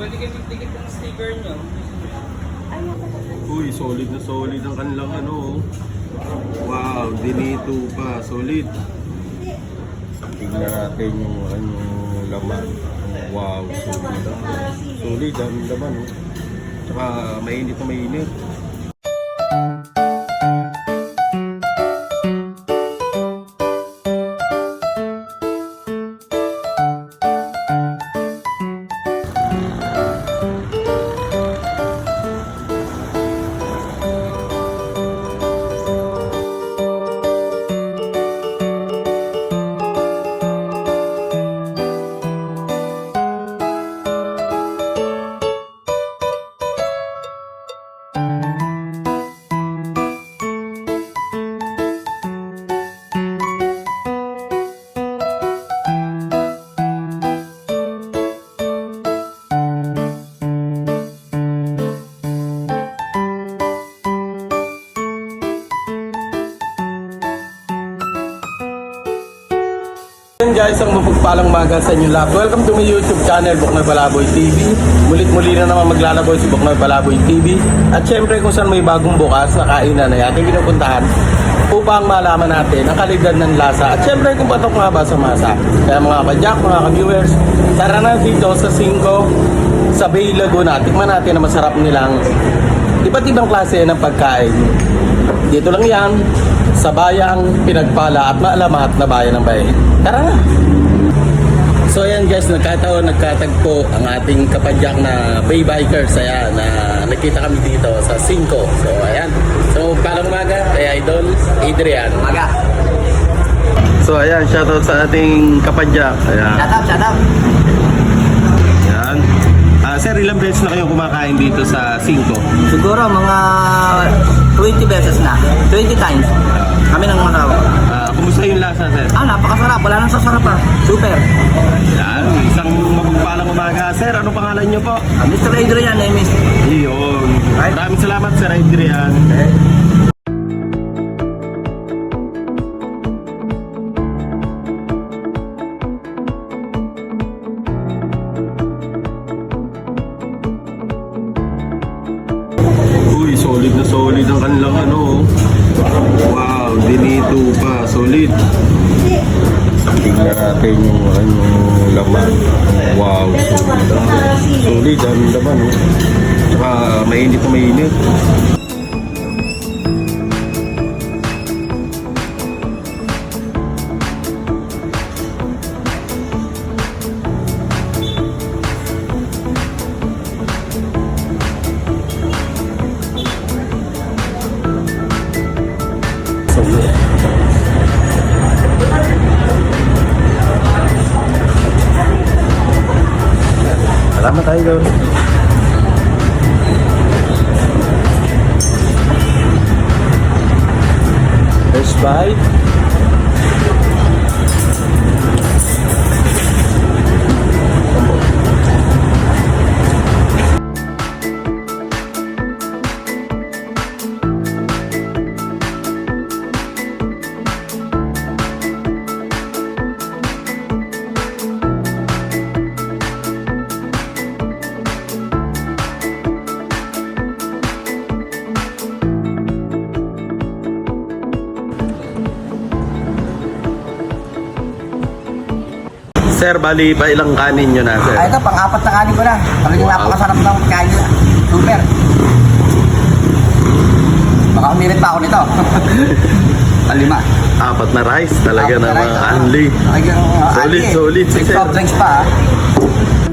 Pwede kayo magtikit ng sticker nyo. Uy, solid na solid ang kanilang ano. oh. Wow, dinito pa, solid. Tingnan natin yung ano laman. Wow, solid. Solid ang laman. Oh. Tsaka mainit na mainit. Yan guys, ang mapagpalang maga sa inyo lahat. Welcome to my YouTube channel, Buknoy Balaboy TV. Mulit-muli na naman maglalaboy si Buknoy Balaboy TV. At syempre kung saan may bagong bukas na kainan ay ating pinupuntahan upang malaman natin ang kalidad ng lasa. At syempre kung patok nga ba sa masa. Kaya mga kajak, mga ka-viewers, tara na dito sa 5 sa Bay Laguna. Tikman natin na masarap nilang iba't ibang klase ng pagkain. Dito lang yan, sa bayang pinagpala at maalamat na bayan ng bayan. Tara na! So ayan guys, nagkataon, nagkatagpo ang ating kapadyak na Bay Bikers. Ayan, na nakita kami dito sa 5. So ayan. So palang umaga, kay Idol Adrian. Maga. So ayan, shoutout sa ating kapadyak. Ayan. Shut up. Ayan. Ah, sir, ilang beses na kayo kumakain dito sa 5? Siguro mga 20 beses na. 20 times. Kami nang masawa. Ah, kumusta yung lasa, sir? Ah, napakasarap. Wala nang sasarap pa. Super. Ayan, isang mapagpalang umaga. Sir, ano pangalan niyo po? Ah, Mr. Adrian, name is... Iyon. Maraming salamat, Sir Adrian. Uy, solid na solid ang kanilang ano. oh. Wow, dinito pa, solid. Tingnan natin yung ano laman. Wow, solid. Solid ang laman. Oh. Tsaka mainit na mainit. Salamat tayo doon. First bite. Sir, bali pa ilang kanin nyo na, sir? Ah, ito, pang-apat na kanin ko na. Talagang Wow. napakasarap ng kanin nila. Super. Baka umirit pa ako nito. Palima. Apat na rice, talaga Apat na rice, mga ah. unli. Talagang uh, Solid, unli. solid Sir. soft drinks pa. ah.